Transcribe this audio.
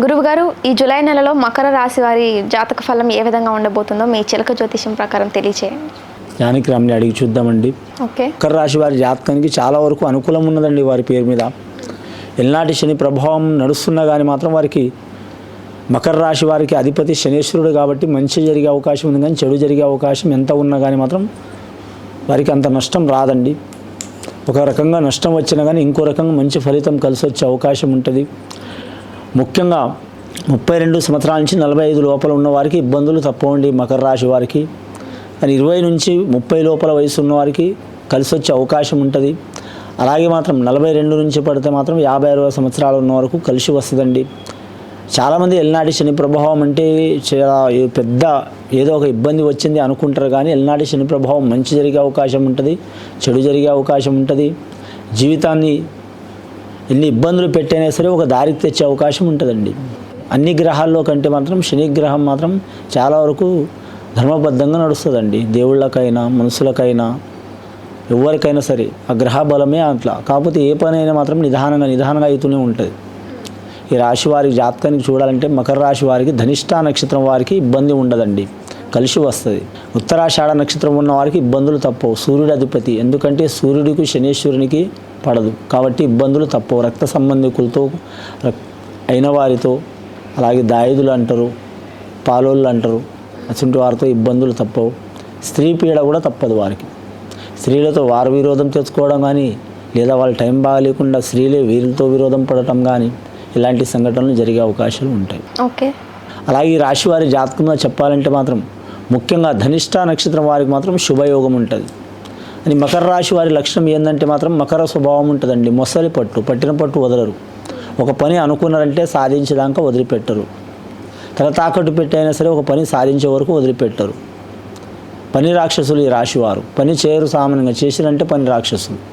గురువు గారు ఈ జూలై నెలలో మకర రాశి వారి జాతక ఫలం ఏ విధంగా ఉండబోతుందో మీ చిలక జ్యోతిషం ప్రకారం తెలియచేయండి. జానకి రామ్ని అడిగి చూద్దామండి. ఓకే. మకర రాశి వారి జాతకానికి చాలా వరకు అనుకూలం ఉన్నదండి వారి పేరు మీద. ఎల్నాటి శని ప్రభావం నడుస్తున్నా కానీ మాత్రం వారికి మకర రాశి వారికి అధిపతి శనేశ్వరుడు కాబట్టి మంచి జరిగే అవకాశం ఉంది కానీ చెడు జరిగే అవకాశం ఎంత ఉన్నా కానీ మాత్రం వారికి అంత నష్టం రాదండి. ఒక రకంగా నష్టం వచ్చినా కానీ ఇంకో రకంగా మంచి ఫలితం కలిసి వచ్చే అవకాశం ఉంటుంది. ముఖ్యంగా ముప్పై రెండు సంవత్సరాల నుంచి నలభై ఐదు లోపల ఉన్న వారికి ఇబ్బందులు తప్పవండి మకర రాశి వారికి. కానీ ఇరవై నుంచి ముప్పై లోపల వయసు ఉన్న వారికి కలిసి వచ్చే అవకాశం ఉంటుంది. అలాగే మాత్రం నలభై రెండు నుంచి పడితే మాత్రం యాభై అరవై సంవత్సరాలు ఉన్న వరకు కలిసి వస్తుందండి. చాలామంది ఎల్నాటి శని ప్రభావం అంటే చాలా పెద్ద ఏదో ఒక ఇబ్బంది వచ్చింది అనుకుంటారు కానీ ఎల్నాటి శని ప్రభావం మంచి జరిగే అవకాశం ఉంటుంది చెడు జరిగే అవకాశం ఉంటుంది. జీవితాన్ని ఎన్ని ఇబ్బందులు పెట్టైనా సరే ఒక దారికి తెచ్చే అవకాశం ఉంటుందండి. అన్ని గ్రహాల్లో కంటే మాత్రం శని గ్రహం మాత్రం చాలా వరకు ధర్మబద్ధంగా నడుస్తుందండి. దేవుళ్ళకైనా మనుషులకైనా ఎవరికైనా సరే ఆ గ్రహ బలమే అట్లా. కాకపోతే ఏ పని అయినా మాత్రం నిదానంగా నిదానంగా అవుతూనే ఉంటుంది. ఈ రాశి వారి జాతకానికి చూడాలంటే మకర రాశి వారికి ధనిష్ట నక్షత్రం వారికి ఇబ్బంది ఉండదండి. కలిసి వస్తుంది. ఉత్తరాషాఢ నక్షత్రం ఉన్న వారికి ఇబ్బందులు తప్పవు. సూర్యుడు అధిపతి. ఎందుకంటే సూర్యుడికి శనేశ్వరునికి పడదు. కాబట్టి ఇబ్బందులు తప్పవు. రక్త సంబంధికులతో అయిన వారితో అలాగే దాయుదులు అంటారు పాలోళ్ళు అంటారు అటువంటి వారితో ఇబ్బందులు తప్పవు. స్త్రీ పీడ కూడా తప్పదు వారికి. స్త్రీలతో వారు విరోధం తెచ్చుకోవడం కానీ లేదా వాళ్ళ టైం బాగాలేకుండా స్త్రీలే వీరితో విరోధం పడటం కానీ ఇలాంటి సంఘటనలు జరిగే అవకాశాలు ఉంటాయి. ఓకే. అలాగే ఈ రాశి వారి జాతకంలో చెప్పాలంటే మాత్రం ముఖ్యంగా ధనిష్ట నక్షత్రం వారికి మాత్రం శుభయోగం ఉంటుంది. అని మకర రాశి వారి లక్షణం ఏంటంటే మాత్రం మకర స్వభావం ఉంటుందండి. మొసలి పట్టు పట్టిన పట్టు వదలరు. ఒక పని అనుకున్నారంటే సాధించేదాకా వదిలిపెట్టరు. తల తాకట్టు పెట్టైనా సరే ఒక పని సాధించే వరకు వదిలిపెట్టరు. పని రాక్షసులు ఈ రాశివారు పని చేయరు సామాన్యంగా. చేసినంటే పని రాక్షసులు.